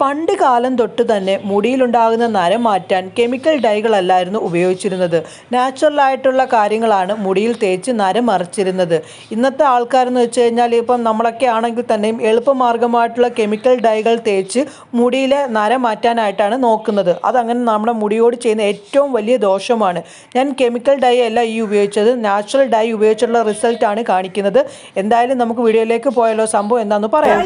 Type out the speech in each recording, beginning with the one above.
പണ്ട് കാലം തൊട്ട് തന്നെ മുടിയിലുണ്ടാകുന്ന നരം മാറ്റാൻ കെമിക്കൽ ഡൈകളല്ലായിരുന്നു ഉപയോഗിച്ചിരുന്നത്. നാച്ചുറലായിട്ടുള്ള കാര്യങ്ങളാണ് മുടിയിൽ തേച്ച് നരം മറിച്ചിരുന്നത്. ഇന്നത്തെ ആൾക്കാരെന്ന് വെച്ച് കഴിഞ്ഞാൽ ഇപ്പം നമ്മളൊക്കെ ആണെങ്കിൽ തന്നെയും എളുപ്പമാർഗമായിട്ടുള്ള കെമിക്കൽ ഡൈകൾ തേച്ച് മുടിയിലെ നരം മാറ്റാനായിട്ടാണ് നോക്കുന്നത്. അതങ്ങനെ നമ്മുടെ മുടിയോട് ചെയ്യുന്ന ഏറ്റവും വലിയ ദോഷമാണ്. ഞാൻ കെമിക്കൽ ഡൈ അല്ല ഈ ഉപയോഗിച്ചത്. നാച്ചുറൽ ഡൈ ഉപയോഗിച്ചുള്ള റിസൾട്ടാണ് കാണിക്കുന്നത്. എന്തായാലും നമുക്ക് വീഡിയോയിലേക്ക് പോയാലോ? സംഭവം എന്താണെന്ന് പറയാം.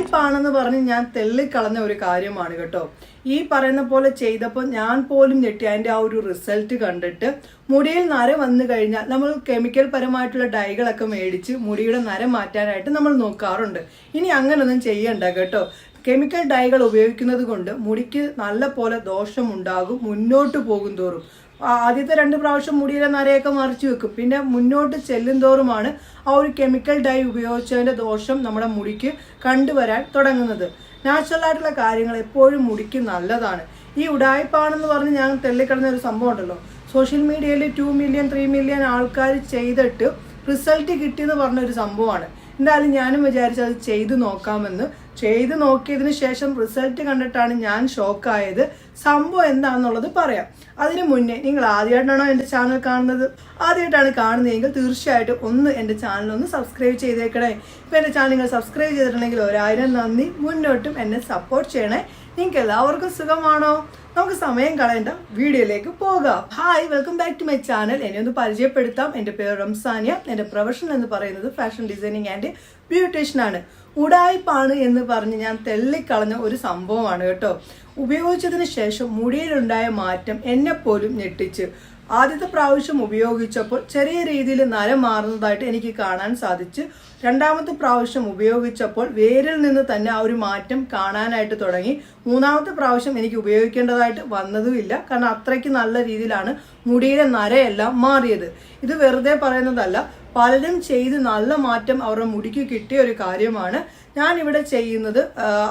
പറഞ്ഞ് ഞാൻ തെള്ളിക്കളഞ്ഞ ഒരു കാര്യമാണ്. കേട്ടോ. ഈ പറയുന്ന പോലെ ചെയ്തപ്പോൾ ഞാൻ പോലും ഞെട്ടി. അതിന്റെ ആ ഒരു റിസൾട്ട് കണ്ടിട്ട് മുടിയിൽ നര വന്നു കഴിഞ്ഞാൽ നമ്മൾ കെമിക്കൽ പരമായിട്ടുള്ള ഡൈകളൊക്കെ മേടിച്ച് മുടിയുടെ നര മാറ്റാനായിട്ട് നമ്മൾ നോക്കാറുണ്ട്. ഇനി അങ്ങനൊന്നും ചെയ്യണ്ട കേട്ടോ. കെമിക്കൽ ഡൈകൾ ഉപയോഗിക്കുന്നത് കൊണ്ട് മുടിക്ക് നല്ല പോലെ ദോഷമുണ്ടാകും മുന്നോട്ട് പോകും തോറും. ആദ്യത്തെ രണ്ട് പ്രാവശ്യം മുടിയിലെ നരയൊക്കെ മറിച്ചു വെക്കും. പിന്നെ മുന്നോട്ട് ചെല്ലും തോറുമാണ് ആ ഒരു കെമിക്കൽ ഡൈ ഉപയോഗിച്ചതിന്റെ ദോഷം നമ്മുടെ മുടിക്ക് കണ്ടുവരാൻ തുടങ്ങുന്നത്. നാച്ചുറൽ ആയിട്ടുള്ള കാര്യങ്ങൾ എപ്പോഴും മുടിക്ക് നല്ലതാണ്. ഈ ഉടായ്പാണെന്ന് പറഞ്ഞ് ഞാൻ തെള്ളിക്കിടന്ന ഒരു സംഭവം ഉണ്ടല്ലോ. സോഷ്യൽ മീഡിയയിൽ ടു മില്യൺ ത്രീ മില്യൺ ആൾക്കാർ ചെയ്തിട്ട് റിസൾട്ട് കിട്ടിയെന്ന് പറഞ്ഞ ഒരു സംഭവമാണ്. എന്തായാലും ഞാനും വിചാരിച്ചത് ചെയ്തു നോക്കാമെന്ന് ചെയ്ത് നോക്കിയതിന് ശേഷം റിസൾട്ട് കണ്ടിട്ടാണ് ഞാൻ ഷോക്കായത് സംഭവം എന്താണെന്നുള്ളത് പറയാം. അതിനു മുന്നേ നിങ്ങൾ ആദ്യമായിട്ടാണോ എന്റെ ചാനൽ കാണുന്നത്? ആദ്യമായിട്ടാണ് കാണുന്നതെങ്കിൽ തീർച്ചയായിട്ടും ഒന്ന് എന്റെ ചാനൽ ഒന്ന് സബ്സ്ക്രൈബ് ചെയ്തേക്കണേ. ഇപ്പം എന്റെ ചാനൽ നിങ്ങൾ സബ്സ്ക്രൈബ് ചെയ്തിട്ടുണ്ടെങ്കിൽ ഒരായിരം നന്ദി. മുന്നോട്ടും എന്നെ സപ്പോർട്ട് ചെയ്യണേ. നിങ്ങൾക്ക് എല്ലാവർക്കും സുഖമാണോ? നമുക്ക് സമയം കളയേണ്ട വീഡിയോയിലേക്ക് പോകാം. Hi welcome back to my channel എന്നെ ഒന്ന് പരിചയപ്പെടുത്താം. എന്റെ പേര് റംസാനിയ. എന്റെ പ്രൊഫഷൻ എന്ന് പറയുന്നത് ഫാഷൻ ഡിസൈനിങ് ആൻഡ് ബ്യൂട്ടീഷ്യൻ ആണ്. ഉടായ്പാണ് എന്ന് പറഞ്ഞ് ഞാൻ തെള്ളിക്കളഞ്ഞ ഒരു സംഭവമാണ് കേട്ടോ. ഉപയോഗിച്ചതിന് ശേഷം മുടിയിലുണ്ടായ മാറ്റം എന്നെപ്പോലും ഞെട്ടിച്ച്. ആദ്യത്തെ പ്രാവശ്യം ഉപയോഗിച്ചപ്പോൾ ചെറിയ രീതിയിൽ നരം മാറുന്നതായിട്ട് എനിക്ക് കാണാൻ സാധിച്ചു. രണ്ടാമത്തെ പ്രാവശ്യം ഉപയോഗിച്ചപ്പോൾ വേരിൽ നിന്ന് തന്നെ ആ ഒരു മാറ്റം കാണാനായിട്ട് തുടങ്ങി. മൂന്നാമത്തെ പ്രാവശ്യം എനിക്ക് ഉപയോഗിക്കേണ്ടതായിട്ട് വന്നതുമില്ല കാരണം അത്രയ്ക്ക് നല്ല രീതിയിലാണ് മുടിയുടെ നരയെല്ലാം മാറിയത്. ഇത് വെറുതെ പറയുന്നതല്ല. പലരും ചെയ്ത് നല്ല മാറ്റം അവരുടെ മുടിക്ക് കിട്ടിയ ഒരു കാര്യമാണ്. ഞാൻ ഇവിടെ ചെയ്യുന്നത്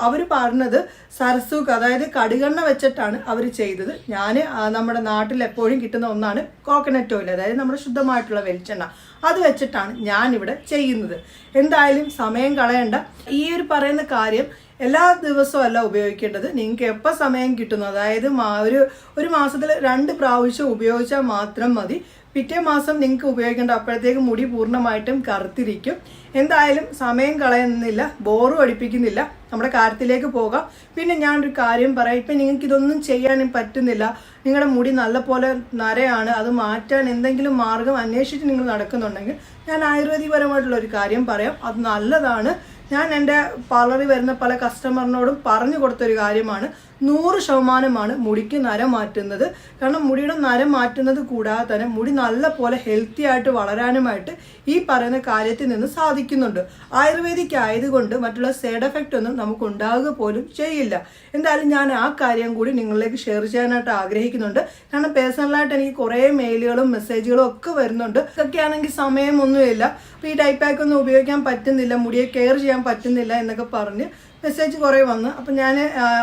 അവർ പറഞ്ഞത് സരസൂക്ക് അതായത് കടുകണ്ണ വെച്ചിട്ടാണ് അവർ ചെയ്തത്. ഞാൻ നമ്മുടെ നാട്ടിൽ എപ്പോഴും കിട്ടുന്ന ഒന്നാണ് കോക്കനട്ട് ഓയിൽ അതായത് നമ്മുടെ ശുദ്ധമായിട്ടുള്ള വെളിച്ചെണ്ണ. അത് വെച്ചിട്ടാണ് ഞാൻ ഇവിടെ ചെയ്യുന്നത്. എന്തായാലും സമയം കളയണ്ട. ഈ ഒരു പറയുന്ന കാര്യം എല്ലാ ദിവസവും അല്ല ഉപയോഗിക്കേണ്ടത്. നിങ്ങൾക്ക് എപ്പോൾ സമയം കിട്ടുന്നു? അതായത് ഒരു ഒരു മാസത്തിൽ രണ്ട് പ്രാവശ്യം ഉപയോഗിച്ചാൽ മാത്രം മതി. പിറ്റേ മാസം നിങ്ങൾക്ക് ഉപയോഗിക്കേണ്ട അപ്പോഴത്തേക്ക് മുടി പൂർണമായിട്ടും കറുത്തിരിക്കും. എന്തായാലും സമയം കളയുന്നില്ല ബോറും അടിപ്പിക്കുന്നില്ല. നമ്മുടെ കാര്യത്തിലേക്ക് പോകാം. പിന്നെ ഞാനൊരു കാര്യം പറയാം. ഇപ്പം നിങ്ങൾക്ക് ഇതൊന്നും ചെയ്യാനും പറ്റുന്നില്ല. നിങ്ങളുടെ മുടി നല്ല പോലെ നരയാണ്. അത് മാറ്റാൻ എന്തെങ്കിലും മാർഗം അന്വേഷിച്ച് നിങ്ങൾ നടക്കുന്നുണ്ടെങ്കിൽ ഞാൻ ആയുർവേദികപരമായിട്ടുള്ള ഒരു കാര്യം പറയാം. അത് നല്ലതാണ്. ഞാൻ എന്റെ പാർലറിൽ വരുന്ന പല കസ്റ്റമറിനോടും പറഞ്ഞു കൊടുത്തൊരു കാര്യമാണ്. നൂറ് ശതമാനമാണ് മുടിക്ക് നരം മാറ്റുന്നത്. കാരണം മുടിയുടെ നരം മാറ്റുന്നത് കൂടാതെ തന്നെ മുടി നല്ല പോലെ ഹെൽത്തി ആയിട്ട് വളരാനുമായിട്ട് ഈ പറയുന്ന കാര്യത്തിൽ നിന്ന് സാധിക്കുന്നുണ്ട്. ആയുർവേദിക് ആയതുകൊണ്ട് മറ്റുള്ള സൈഡ് എഫക്റ്റ് ഒന്നും നമുക്ക് ഉണ്ടാകുക പോലും ചെയ്യില്ല. എന്തായാലും ഞാൻ ആ കാര്യം കൂടി നിങ്ങളിലേക്ക് ഷെയർ ചെയ്യാനായിട്ട് ആഗ്രഹിക്കുന്നുണ്ട്. കാരണം പേഴ്സണലായിട്ട് എനിക്ക് കുറേ മെയിലുകളും മെസ്സേജുകളും ഒക്കെ വരുന്നുണ്ട്. ഇതൊക്കെ ആണെങ്കിൽ സമയമൊന്നുമില്ല. അപ്പോൾ ഈ ടൈപ്പ് പാക്ക് ഒന്നും ഉപയോഗിക്കാൻ പറ്റുന്നില്ല. മുടിയെ കെയർ ചെയ്യാൻ പറ്റുന്നില്ല എന്നൊക്കെ പറഞ്ഞ് മെസ്സേജ് കുറേ വന്ന്. അപ്പം ഞാൻ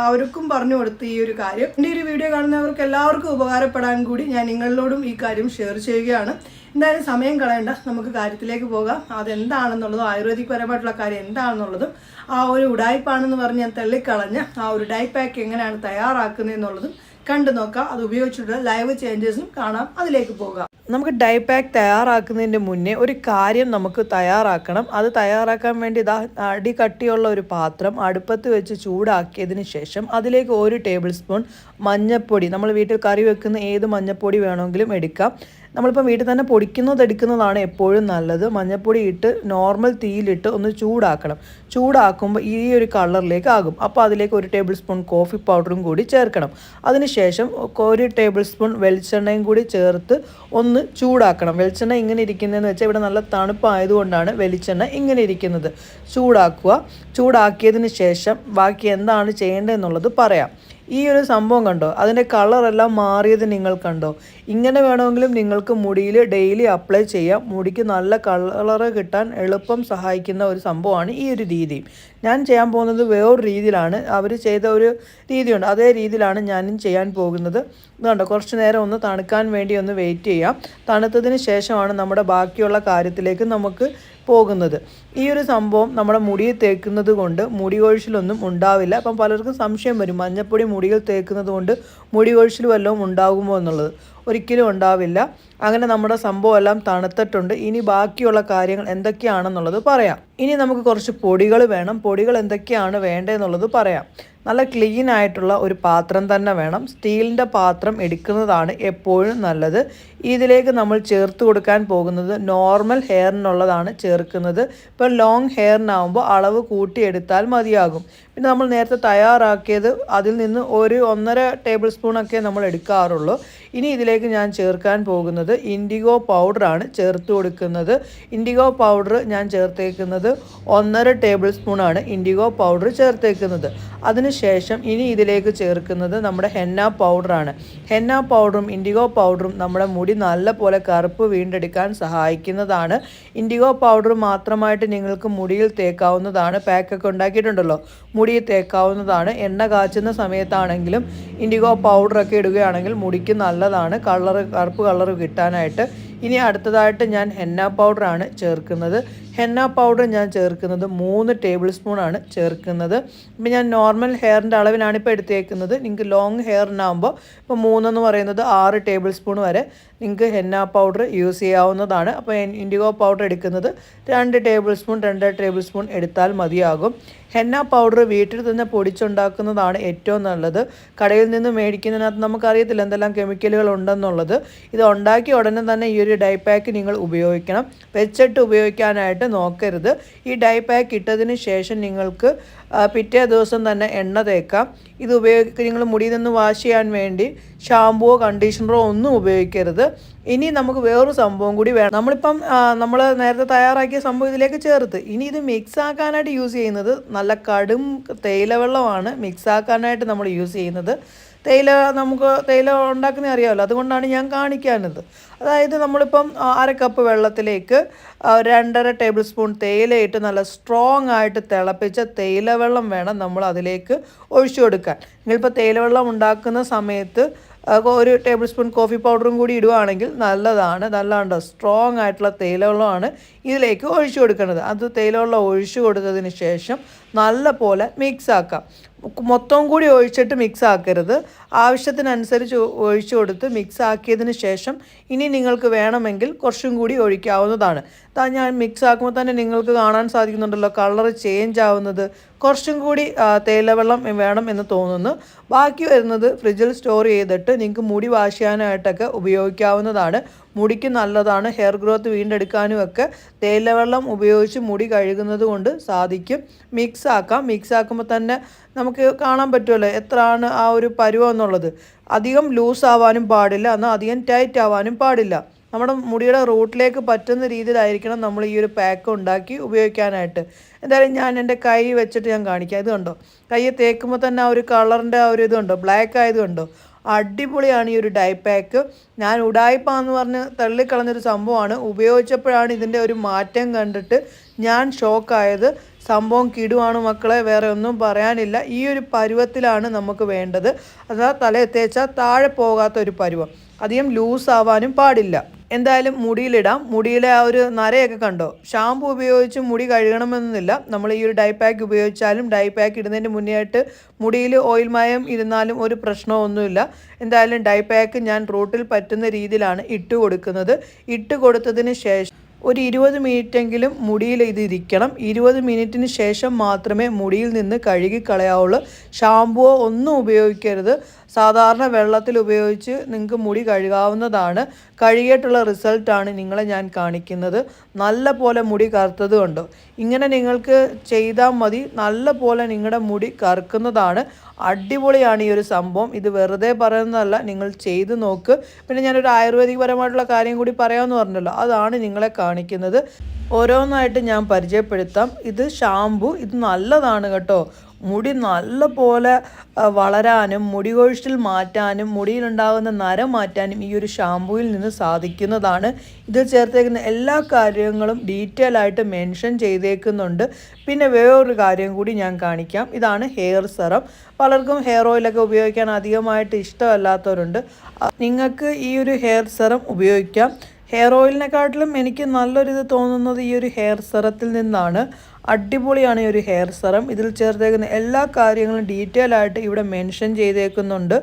അവർക്കും പറഞ്ഞു കൊടുത്തു ഈ ഒരു കാര്യം. എന്റെ ഒരു വീഡിയോ കാണുന്നവർക്ക് എല്ലാവർക്കും ഉപകാരപ്പെടാൻ കൂടി ഞാൻ നിങ്ങളോടും ഈ കാര്യം ഷെയർ ചെയ്യുകയാണ്. എന്തായാലും സമയം കളയണ്ട. നമുക്ക് കാര്യത്തിലേക്ക് പോകാം. അതെന്താണെന്നുള്ളതും ആയുർവേദിക് പരമായിട്ടുള്ള കാര്യം എന്താണെന്നുള്ളതും ആ ഒരു ഉടായ്പാണെന്ന് പറഞ്ഞ് ഞാൻ തള്ളിക്കളഞ്ഞ് ആ ഒരു ഡൈ പാക്ക് എങ്ങനെയാണ് തയ്യാറാക്കുന്നത് എന്നുള്ളതും കണ്ടു നോക്കാം. അത് ഉപയോഗിച്ചിട്ടുള്ള ലൈവ് ചേഞ്ചസും കാണാം. അതിലേക്ക് പോകാം. നമുക്ക് ഡൈ പാക്ക് തയ്യാറാക്കുന്നതിന്റെ മുന്നേ ഒരു കാര്യം നമുക്ക് തയ്യാറാക്കണം. അത് തയ്യാറാക്കാൻ വേണ്ടി ഇതാ അടി കട്ടിയുള്ള ഒരു പാത്രം അടുപ്പത്ത് വെച്ച് ചൂടാക്കിയതിന് ശേഷം അതിലേക്ക് ഒരു ടേബിൾ സ്പൂൺ മഞ്ഞൾപ്പൊടി നമ്മൾ വീട്ടിൽ കറി വെക്കുന്ന ഏത് മഞ്ഞൾപ്പൊടി വേണമെങ്കിലും എടുക്കാം. നമ്മളിപ്പോൾ വീട്ടിൽ തന്നെ പൊടിക്കുന്നത് എടുക്കുന്നതാണ് എപ്പോഴും നല്ലത്. മഞ്ഞൾപ്പൊടി ഇട്ട് നോർമൽ തീയിലിട്ട് ഒന്ന് ചൂടാക്കണം. ചൂടാക്കുമ്പോൾ ഈ ഒരു കളറിലേക്ക് ആകും. അപ്പോൾ അതിലേക്ക് ഒരു ടേബിൾ സ്പൂൺ കോഫി പൗഡറും കൂടി ചേർക്കണം. അതിനുശേഷം ഒരു ടേബിൾ സ്പൂൺ വെളിച്ചെണ്ണയും കൂടി ചേർത്ത് ഒന്ന് ചൂടാക്കണം. വെളിച്ചെണ്ണ ഇങ്ങനെ ഇരിക്കുന്നതെന്ന് വെച്ചാൽ ഇവിടെ നല്ല തണുപ്പായതുകൊണ്ടാണ് വെളിച്ചെണ്ണ ഇങ്ങനെ ഇരിക്കുന്നത്. ചൂടാക്കുക. ചൂടാക്കിയതിന് ശേഷം ബാക്കി എന്താണ് ചെയ്യേണ്ടതെന്നുള്ളത് പറയാം. ഈ ഒരു സംഭവം കണ്ടോ? അതിന്റെ കളറെല്ലാം മാറിയത് നിങ്ങൾ കണ്ടോ? ഇങ്ങനെ വേണമെങ്കിലും നിങ്ങൾക്ക് മുടിയിൽ ഡെയിലി അപ്ലൈ ചെയ്യാം. മുടിക്ക് നല്ല കളറ് കിട്ടാൻ എളുപ്പം സഹായിക്കുന്ന ഒരു സംഭവമാണ് ഈ ഒരു രീതി. ഞാൻ ചെയ്യാൻ പോകുന്നത് വേറൊരു രീതിയിലാണ്. അവർ ചെയ്ത ഒരു രീതിയുണ്ട്. അതേ രീതിയിലാണ് ഞാനും ചെയ്യാൻ പോകുന്നത്. ഇതുകൊണ്ട് കുറച്ച് നേരം ഒന്ന് തണുക്കാൻ വേണ്ടി ഒന്ന് വെയിറ്റ് ചെയ്യാം. തണുത്തതിന് ശേഷമാണ് നമ്മുടെ ബാക്കിയുള്ള കാര്യത്തിലേക്ക് നമുക്ക് പോകുന്നത്. ഈ ഒരു സംഭവം നമ്മുടെ മുടിയിൽ തേക്കുന്നത് കൊണ്ട് മുടി കൊഴിച്ചിലൊന്നും ഉണ്ടാവില്ല. അപ്പം പലർക്കും സംശയം വരും. മഞ്ഞപ്പൊടി മുടിയിൽ തേക്കുന്നത് കൊണ്ട് മുടി കൊഴിച്ചിൽ വല്ലതും ഉണ്ടാകുമോ എന്നുള്ളത്. ഒരിക്കലും ഉണ്ടാവില്ല. അങ്ങനെ നമ്മുടെ സംഭവം എല്ലാം തണുത്തിട്ടുണ്ട്. ഇനി ബാക്കിയുള്ള കാര്യങ്ങൾ എന്തൊക്കെയാണെന്നുള്ളത് പറയാം. ഇനി നമുക്ക് കുറച്ച് പൊടികൾ വേണം. പൊടികൾ എന്തൊക്കെയാണ് വേണ്ടതെന്നുള്ളത് പറയാം. നല്ല ക്ലീൻ ആയിട്ടുള്ള ഒരു പാത്രം തന്നെ വേണം. സ്റ്റീലിന്റെ പാത്രം എടുക്കുന്നതാണ് എപ്പോഴും നല്ലത്. ഇതിലേക്ക് നമ്മൾ ചേർത്ത് കൊടുക്കാൻ പോകുന്നത് നോർമൽ ഹെയറിനുള്ളതാണ് ചേർക്കുന്നത്. ഇപ്പോൾ ലോങ് ഹെയറിനാവുമ്പോൾ അളവ് കൂട്ടിയെടുത്താൽ മതിയാകും. പിന്നെ നമ്മൾ നേരത്തെ തയ്യാറാക്കിയത് അതിൽ നിന്ന് ഒരു ഒന്നര ടേബിൾ സ്പൂണൊക്കെ നമ്മൾ എടുക്കാറുള്ളൂ. ഇനി ഇതിലേക്ക് ഞാൻ ചേർക്കാൻ പോകുന്നത് ഇൻഡിഗോ പൗഡറാണ് ചേർത്ത് കൊടുക്കുന്നത്. ഇൻഡിഗോ പൗഡർ ഞാൻ ചേർത്തേക്കുന്നത് ഒന്നര ടേബിൾ സ്പൂണാണ് ഇൻഡിഗോ പൗഡർ ചേർത്തേക്കുന്നത്. അതിനുശേഷം ഇനി ഇതിലേക്ക് ചേർക്കുന്നത് നമ്മുടെ ഹെന്ന പൗഡറാണ് ഹെന്ന പൗഡറും ഇൻഡിഗോ പൗഡറും നമ്മുടെ മുടി നല്ല പോലെ കറുപ്പ് വീണ്ടെടുക്കാൻ സഹായിക്കുന്നതാണ്. ഇൻഡിഗോ പൗഡർ മാത്രമായിട്ട് നിങ്ങൾക്ക് മുടിയിൽ തേക്കാവുന്നതാണ്. പാക്കൊക്കെ ഉണ്ടാക്കിയിട്ടുണ്ടല്ലോ. മുടിയിൽ തേക്കാവുന്നതാണ്. എണ്ണ കാച്ചുന്ന സമയത്താണെങ്കിലും ഇൻഡിഗോ പൗഡറൊക്കെ ഇടുകയാണെങ്കിൽ മുടിക്ക് നല്ലതാണ്. കളറ് കറുപ്പ് കളറ് കിട്ടാനായിട്ട്. ഇനി അടുത്തതായിട്ട് ഞാൻ ഹെന്ന പൗഡറാണ് ചേർക്കുന്നത്. ഹെന്ന പൗഡർ ഞാൻ ചേർക്കുന്നത് മൂന്ന് ടേബിൾ സ്പൂണാണ് ചേർക്കുന്നത്. ഇപ്പം ഞാൻ നോർമൽ ഹെയറിന്റെ അളവിലാണ് ഇപ്പോൾ എടുത്തേക്കുന്നത്. നിങ്ങൾക്ക് ലോങ് ഹെയറിനാകുമ്പോൾ ഇപ്പോൾ മൂന്നെന്ന് പറയുന്നത് ആറ് ടേബിൾ സ്പൂൺ വരെ നിങ്ങൾക്ക് ഹെന്ന പൗഡർ യൂസ് ചെയ്യാവുന്നതാണ്. അപ്പോൾ ഇൻഡിഗോ പൗഡർ എടുക്കുന്നത് രണ്ട് ടേബിൾ സ്പൂൺ രണ്ടര ടേബിൾ സ്പൂൺ എടുത്താൽ മതിയാകും. ഹെന്ന പൗഡർ വീട്ടിൽ തന്നെ പൊടിച്ചുണ്ടാക്കുന്നതാണ് ഏറ്റവും നല്ലത്. കടയിൽ നിന്ന് മേടിക്കുന്നതിനകത്ത് നമുക്കറിയത്തില്ല എന്തെല്ലാം കെമിക്കലുകൾ ഉണ്ടെന്നുള്ളത്. ഇത് ഉണ്ടാക്കിയ ഉടനെ തന്നെ ഈ ഒരു ഡൈ പാക്ക് നിങ്ങൾ ഉപയോഗിക്കണം. വെച്ചിട്ട് ഉപയോഗിക്കാനായിട്ട് നോക്കരുത്. ഈ ഡൈ പാക്ക് ഇട്ടതിന് ശേഷം നിങ്ങൾക്ക് പിറ്റേ ദിവസം തന്നെ എണ്ണ തേക്കാം. ഇത് ഉപയോഗിക്കുക നിങ്ങൾ മുടിയിൽ നിന്ന് വാഷ് ചെയ്യാൻ വേണ്ടി ഷാമ്പുവോ കണ്ടീഷണറോ ഒന്നും ഉപയോഗിക്കരുത്. ഇനി നമുക്ക് വേറൊരു സംഭവം കൂടി വേണം. നമ്മളിപ്പം നമ്മൾ നേരത്തെ തയ്യാറാക്കിയ സംഭവം ഇതിലേക്ക് ചേർത്ത്. ഇനി ഇത് മിക്സ് ആക്കാനായിട്ട് യൂസ് ചെയ്യുന്നത് നല്ല കടും തേയില വെള്ളമാണ് മിക്സ് ആക്കാനായിട്ട് നമ്മൾ യൂസ് ചെയ്യുന്നത്. തേയില നമുക്ക് തേയില ഉണ്ടാക്കുന്ന അറിയാമല്ലോ. അതുകൊണ്ടാണ് ഞാൻ കാണിക്കാനത് അതായത് നമ്മളിപ്പം അര കപ്പ് വെള്ളത്തിലേക്ക് രണ്ടര ടേബിൾ സ്പൂൺ തേയിലയിട്ട് നല്ല സ്ട്രോങ് ആയിട്ട് തിളപ്പിച്ച തേയില വെള്ളം വേണം നമ്മൾ അതിലേക്ക് ഒഴിച്ചു കൊടുക്കാൻ. നിങ്ങളിപ്പോൾ തേയില വെള്ളം ഉണ്ടാക്കുന്ന സമയത്ത് ഒരു ടേബിൾ സ്പൂൺ കോഫി പൗഡറും കൂടി ഇടുവാണെങ്കിൽ നല്ലതാണ്. നല്ലതാണ്ടോ സ്ട്രോങ് ആയിട്ടുള്ള തേയില വെള്ളമാണ് ഇതിലേക്ക് ഒഴിച്ചു കൊടുക്കുന്നത്. അത് തേയില വെള്ളം ഒഴിച്ചു കൊടുത്തതിന് ശേഷം നല്ല പോലെ മിക്സ് ആക്കാം. മൊത്തം കൂടി ഒഴിച്ചിട്ട് മിക്സ് ആക്കരുത്. ആവശ്യത്തിനനുസരിച്ച് ഒഴിച്ചു കൊടുത്ത് മിക്സ് ആക്കിയതിന് ശേഷം ഇനി നിങ്ങൾക്ക് വേണമെങ്കിൽ കുറച്ചും കൂടി ഒഴിക്കാവുന്നതാണ്. ഞാൻ മിക്സ് ആക്കുമ്പോൾ തന്നെ നിങ്ങൾക്ക് കാണാൻ സാധിക്കുന്നുണ്ടല്ലോ കളർ ചേഞ്ച് ആവുന്നത്. കുറച്ചും കൂടി തേയിലവെള്ളം വേണം എന്ന് തോന്നുന്നു. ബാക്കി വരുന്നത് ഫ്രിഡ്ജിൽ സ്റ്റോർ ചെയ്തിട്ട് നിങ്ങൾക്ക് മുടി വാഷ് ചെയ്യാനായിട്ടൊക്കെ ഉപയോഗിക്കാവുന്നതാണ്. മുടിക്ക് നല്ലതാണ്. ഹെയർ ഗ്രോത്ത് വീണ്ടെടുക്കാനും ഒക്കെ തേയിലവെള്ളം ഉപയോഗിച്ച് മുടി കഴുകുന്നത് കൊണ്ട് സാധിക്കും. മിക്സ് ആക്കാം. മിക്സ് ആക്കുമ്പോൾ തന്നെ നമുക്ക് കാണാൻ പറ്റുമല്ലോ എത്രയാണ് ആ ഒരു പരുവം എന്നുള്ളത്. അധികം ലൂസ് ആവാനും പാടില്ല. എന്നാൽ അധികം ടൈറ്റ് ആവാനും പാടില്ല. നമ്മുടെ മുടിയുടെ റൂട്ടിലേക്ക് പറ്റുന്ന രീതിയിലായിരിക്കണം നമ്മൾ ഈ ഒരു പാക്ക് ഉണ്ടാക്കി ഉപയോഗിക്കാനായിട്ട്. എന്തായാലും ഞാൻ എന്റെ കൈ വെച്ചിട്ട് ഞാൻ കാണിക്കാം. ഇത് കണ്ടോ? കൈ തേക്കുമ്പോൾ തന്നെ ആ ഒരു കളറിന്റെ ആ ഒരു ഇത് കണ്ടോ? ബ്ലാക്ക് ആയത് കണ്ടോ? അടിപൊളിയാണ് ഈ ഒരു ഡൈ പാക്ക്. ഞാൻ ഉടായ്പ എന്ന് പറഞ്ഞ് തള്ളിക്കളഞ്ഞൊരു സംഭവമാണ്. ഉപയോഗിച്ചപ്പോഴാണ് ഇതിന്റെ ഒരു മാറ്റം കണ്ടിട്ട് ഞാൻ ഷോക്കായത്. സംഭവം കിടുവാണ് മക്കളെ വേറെ ഒന്നും പറയാനില്ല. ഈ ഒരു പരുവത്തിലാണ് നമുക്ക് വേണ്ടത്. അതാ തല തേച്ചാൽ താഴെ പോകാത്ത ഒരു പരുവം. അധികം ലൂസ് ആവാനും പാടില്ല. എന്തായാലും മുടിയിലിടാം. മുടിയിലെ ആ ഒരു നരയൊക്കെ കണ്ടോ? ഷാമ്പു ഉപയോഗിച്ച് മുടി കഴുകണമെന്നില്ല. നമ്മൾ ഈ ഒരു ഡൈ പാക്ക് ഉപയോഗിച്ചാലും ഡൈ പാക്ക് ഇടുന്നതിന് മുന്നേ ആയിട്ട് മുടിയിൽ ഓയിൽ മായം ഇരുന്നാലും ഒരു പ്രശ്നമൊന്നുമില്ല. എന്തായാലും ഡൈ പാക്ക് ഞാൻ റൂട്ടിൽ പറ്റുന്ന രീതിയിലാണ് ഇട്ട് കൊടുക്കുന്നത്. ഇട്ട് കൊടുത്തതിന് ശേഷം ഒരു ഇരുപത് മിനിറ്റെങ്കിലും മുടിയിൽ ഇത് ഇരിക്കണം. ഇരുപത് മിനിറ്റിന് ശേഷം മാത്രമേ മുടിയിൽ നിന്ന് കഴുകി കളയാവുള്ളൂ ഷാമ്പുവോ ഒന്നും ഉപയോഗിക്കരുത്. സാധാരണ വെള്ളത്തിൽ ഉപയോഗിച്ച് നിങ്ങൾക്ക് മുടി കഴുകാവുന്നതാണ്. കഴുകിയിട്ടുള്ള റിസൾട്ടാണ് നിങ്ങളെ ഞാൻ കാണിക്കുന്നത്. നല്ല പോലെ മുടി കറുത്തത് കൊണ്ടോ? ഇങ്ങനെ നിങ്ങൾക്ക് ചെയ്താൽ മതി. നല്ല പോലെ നിങ്ങളുടെ മുടി കറുക്കുന്നതാണ്. അടിപൊളിയാണ് ഈ ഒരു സംഭവം. ഇത് വെറുതെ പറയുന്നതല്ല. നിങ്ങൾ ചെയ്ത് നോക്ക്. പിന്നെ ഞാനൊരു ആയുർവേദികപരമായിട്ടുള്ള കാര്യം കൂടി പറയാമെന്ന് പറഞ്ഞല്ലോ. അതാണ് നിങ്ങളെ കാണിക്കുന്നത്. ഓരോന്നായിട്ട് ഞാൻ പരിചയപ്പെടുത്താം. ഇത് ഷാംപു. ഇത് നല്ലതാണ് കേട്ടോ. മുടി നല്ല പോലെ വളരാനും മുടി കൊഴിച്ചിൽ മാറ്റാനും മുടിയിലുണ്ടാകുന്ന നരം മാറ്റാനും ഈ ഒരു ഷാമ്പുവിൽ നിന്ന് സാധിക്കുന്നതാണ്. ഇതിൽ ചേർത്തേക്കുന്ന എല്ലാ കാര്യങ്ങളും ഡീറ്റെയിൽ ആയിട്ട് മെൻഷൻ ചെയ്തേക്കുന്നുണ്ട്. പിന്നെ വേറൊരു കാര്യം കൂടി ഞാൻ കാണിക്കാം. ഇതാണ് ഹെയർ സെറം. പലർക്കും ഹെയർ ഓയിലൊക്കെ ഉപയോഗിക്കാൻ അധികമായിട്ട് ഇഷ്ടമല്ലാത്തവരുണ്ട്. നിങ്ങൾക്ക് ഈ ഒരു ഹെയർ സെറം ഉപയോഗിക്കാം. ഹെയർ ഓയിലിനെക്കാട്ടിലും എനിക്ക് നല്ലൊരിത് തോന്നുന്നത് ഈ ഒരു ഹെയർ സെറത്തിൽ നിന്നാണ്. അടിപൊളിയാണ് ഈ ഒരു ഹെയർ സെറം ഇതിൽ ചേർത്തേക്കുന്ന എല്ലാ കാര്യങ്ങളും ഡീറ്റെയിൽ ആയിട്ട് ഇവിടെ മെൻഷൻ ചെയ്തേക്കുന്നുണ്ട്.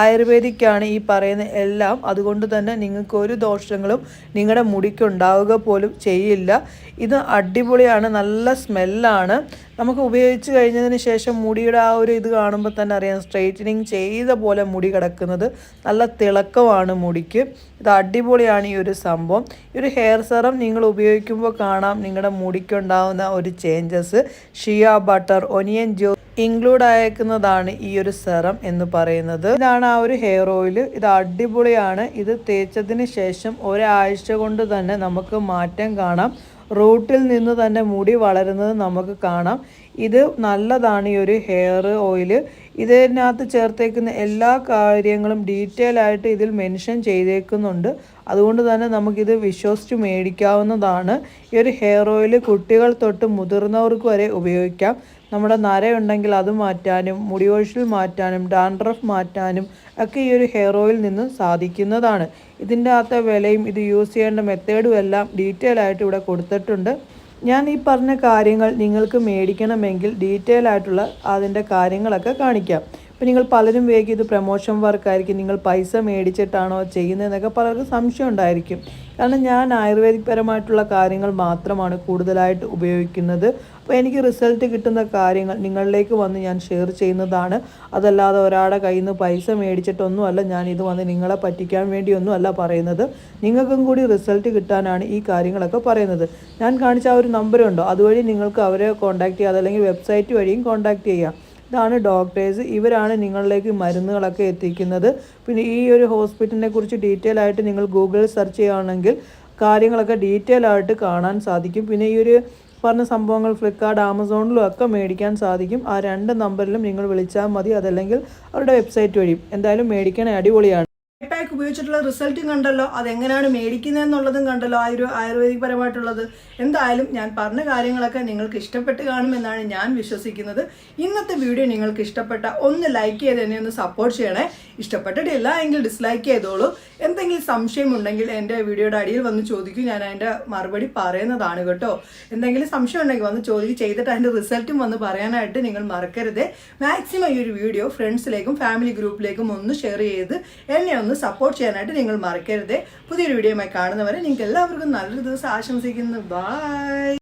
ആയുർവേദിക്കാണ് ഈ പറയുന്ന എല്ലാം. അതുകൊണ്ട് തന്നെ നിങ്ങൾക്ക് ഒരു ദോഷങ്ങളും നിങ്ങളുടെ മുടിക്കുണ്ടാവുക പോലും ചെയ്യില്ല. ഇത് അടിപൊളിയാണ് നല്ല സ്മെല്ലാണ് നമുക്ക് ഉപയോഗിച്ച് കഴിഞ്ഞതിന് ശേഷം മുടിയുടെ ആ ഒരു ഇത് കാണുമ്പോൾ തന്നെ അറിയാം സ്ട്രെയിറ്റനിങ് ചെയ്ത പോലെ മുടി കിടക്കുന്നത്. നല്ല തിളക്കമാണ് മുടിക്ക്. ഇത് അടിപൊളിയാണ് ഈ ഒരു സംഭവം. ഈ ഒരു ഹെയർ സെറം നിങ്ങൾ ഉപയോഗിക്കുമ്പോൾ കാണാം നിങ്ങളുടെ മുടിക്കുണ്ടാവുന്ന ഒരു changes shea butter onion juice include ആയേക്കുന്നതാണ് ഈ ഒരു സെറം എന്ന് പറയുന്നത്. ഇതാണ് ആ ഒരു ഹെയർ ഓയിൽ ഇത് അടിപൊളിയാണ്. ഇത് തേച്ചതിന് ശേഷം ഒരാഴ്ച കൊണ്ട് തന്നെ നമുക്ക് മാറ്റം കാണാം. റൂട്ടിൽ നിന്ന് തന്നെ മുടി വളരുന്നത് നമുക്ക് കാണാം. ഇത് നല്ലതാണ് ഈ ഒരു ഹെയർ ഓയിൽ. ഇതിനകത്ത് ചേർത്തേക്കുന്ന എല്ലാ കാര്യങ്ങളും ഡീറ്റെയിൽ ആയിട്ട് ഇതിൽ മെൻഷൻ ചെയ്തേക്കുന്നുണ്ട്. അതുകൊണ്ട് തന്നെ നമുക്കിത് വിശ്വസിച്ച് മേടിക്കാവുന്നതാണ്. ഈ ഒരു ഹെയർ ഓയിൽ കുട്ടികൾ തൊട്ട് മുതിർന്നവർക്ക് വരെ ഉപയോഗിക്കാം. നമ്മുടെ നരയുണ്ടെങ്കിൽ അത് മാറ്റാനും മുടി കൊഴിച്ചിൽ മാറ്റാനും ഡാൻഡ്രഫ് മാറ്റാനും ഒക്കെ ഈ ഒരു ഹെയർ ഓയിൽ നിന്നും സാധിക്കുന്നതാണ്. ഇതിന്റെ അകത്തെ വിലയും ഇത് യൂസ് ചെയ്യേണ്ട മെത്തേഡും എല്ലാം ഡീറ്റെയിൽ ആയിട്ട് ഇവിടെ കൊടുത്തിട്ടുണ്ട്. ഞാൻ ഈ പറഞ്ഞ കാര്യങ്ങൾ നിങ്ങൾക്ക് മേടിക്കണമെങ്കിൽ ഡീറ്റെയിൽ ആയിട്ടുള്ള അതിന്റെ കാര്യങ്ങളൊക്കെ കാണിക്കാം. ഇപ്പം നിങ്ങൾ പലരും വേഗം ഇത് പ്രൊമോഷൻ വർക്കായിരിക്കും നിങ്ങൾ പൈസ മേടിച്ചിട്ടാണോ ചെയ്യുന്നതെന്നൊക്കെ പലർക്കും സംശയം ഉണ്ടായിരിക്കും. കാരണം ഞാൻ ആയുർവേദിക് പരമായിട്ടുള്ള കാര്യങ്ങൾ മാത്രമാണ് കൂടുതലായിട്ട് ഉപയോഗിക്കുന്നത്. അപ്പോൾ എനിക്ക് റിസൾട്ട് കിട്ടുന്ന കാര്യങ്ങൾ നിങ്ങളിലേക്ക് വന്ന് ഞാൻ ഷെയർ ചെയ്യുന്നതാണ്. അതല്ലാതെ ഒരാളുടെ കയ്യിൽ നിന്ന് പൈസ മേടിച്ചിട്ടൊന്നുമല്ല ഞാൻ ഇത് വന്ന് നിങ്ങളെ പറ്റിക്കാൻ വേണ്ടിയൊന്നും അല്ല പറയുന്നത്. നിങ്ങൾക്കും കൂടി റിസൾട്ട് കിട്ടാനാണ് ഈ കാര്യങ്ങളൊക്കെ പറയുന്നത്. ഞാൻ കാണിച്ച ആ ഒരു നമ്പറുണ്ടോ അതുവഴി നിങ്ങൾക്ക് അവരെ കോൺടാക്ട് ചെയ്യാം. അതല്ലെങ്കിൽ വെബ്സൈറ്റ് വഴിയും കോൺടാക്ട് ചെയ്യാം. ഇതാണ് ഡോക്ടേഴ്സ് ഇവരാണ് നിങ്ങളിലേക്ക് മരുന്നുകളൊക്കെ എത്തിക്കുന്നത്. പിന്നെ ഈ ഒരു ഹോസ്പിറ്റലിനെ കുറിച്ച് ഡീറ്റെയിൽ ആയിട്ട് നിങ്ങൾ ഗൂഗിളിൽ സെർച്ച് ചെയ്യുകയാണെങ്കിൽ കാര്യങ്ങളൊക്കെ ഡീറ്റെയിൽ ആയിട്ട് കാണാൻ സാധിക്കും. പിന്നെ ഈ ഒരു പറഞ്ഞ സംഭവങ്ങൾ ഫ്ലിപ്കാർട്ട് ആമസോണിലും ഒക്കെ മേടിക്കാൻ സാധിക്കും. ആ രണ്ട് നമ്പറിലും നിങ്ങൾ വിളിച്ചാൽ മതി. അതല്ലെങ്കിൽ അവരുടെ വെബ്സൈറ്റ് വഴിയും എന്തായാലും മേടിക്കണേ അടിപൊളിയാണ്. പാക്ക് ഉപയോഗിച്ചിട്ടുള്ള റിസൾട്ടും കണ്ടല്ലോ. അതെങ്ങനെയാണ് മേടിക്കുന്നത് എന്നുള്ളതും കണ്ടല്ലോ ആ ഒരു ആയുർവേദിക് പരമായിട്ടുള്ളത് എന്തായാലും ഞാൻ പറഞ്ഞ കാര്യങ്ങളൊക്കെ നിങ്ങൾക്ക് ഇഷ്ടപ്പെട്ട് കാണുമെന്നാണ് ഞാൻ വിശ്വസിക്കുന്നത്. ഇന്നത്തെ വീഡിയോ നിങ്ങൾക്ക് ഇഷ്ടപ്പെട്ട ഒന്ന് ലൈക്ക് ചെയ്ത് എന്നെ ഒന്ന് സപ്പോർട്ട് ചെയ്യണേ. ഇഷ്ടപ്പെട്ടിട്ടില്ല എങ്കിൽ ഡിസ്ലൈക്ക് ചെയ്തോളൂ. എന്തെങ്കിലും സംശയം ഉണ്ടെങ്കിൽ എന്റെ വീഡിയോയുടെ അടിയിൽ വന്ന് ചോദിക്കും. ഞാൻ അതിന്റെ മറുപടി പറയുന്നതാണ് കേട്ടോ. എന്തെങ്കിലും സംശയം ഉണ്ടെങ്കിൽ വന്ന് ചോദിക്കും. ചെയ്തിട്ട് അതിന്റെ റിസൾട്ടും വന്ന് പറയാനായിട്ട് നിങ്ങൾ മറക്കരുത്. മാക്സിമം ഈ ഒരു വീഡിയോ ഫ്രണ്ട്സിലേക്കും ഫാമിലി ഗ്രൂപ്പിലേക്കും ഒന്ന് ഷെയർ ചെയ്ത് എന്നെ ഒന്ന് സപ്പോർട്ട് ചെയ്യാനായിട്ട് നിങ്ങൾ മറക്കരുത്. പുതിയൊരു വീഡിയോയുമായി കാണുന്നവരെ നിങ്ങൾക്ക് എല്ലാവർക്കും നല്ലൊരു ദിവസം ആശംസിക്കുന്നു. ബൈ